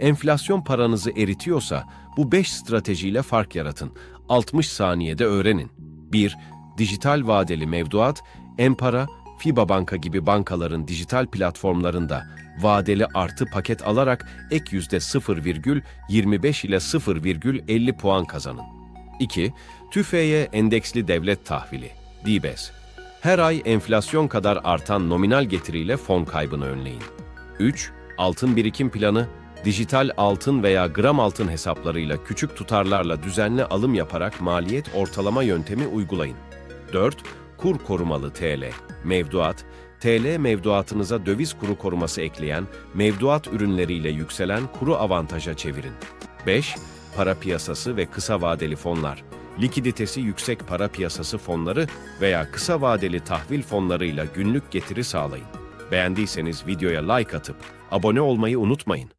Enflasyon paranızı eritiyorsa bu 5 stratejiyle fark yaratın. 60 saniyede öğrenin. 1. Dijital vadeli mevduat, Empara, FIBA Banka gibi bankaların dijital platformlarında vadeli artı paket alarak ek yüzde 0,25 ile 0,50 puan kazanın. 2. TÜFE'ye endeksli devlet tahvili, DİBEZ. Her ay enflasyon kadar artan nominal getiriyle fon kaybını önleyin. 3. Altın birikim planı, dijital altın veya gram altın hesaplarıyla küçük tutarlarla düzenli alım yaparak maliyet ortalama yöntemi uygulayın. 4. Kur korumalı TL, mevduat, TL mevduatınıza döviz kuru koruması ekleyen, mevduat ürünleriyle yükselen kuru avantaja çevirin. 5. Para piyasası ve kısa vadeli fonlar. Likiditesi yüksek para piyasası fonları veya kısa vadeli tahvil fonlarıyla günlük getiri sağlayın. Beğendiyseniz videoya like atıp abone olmayı unutmayın.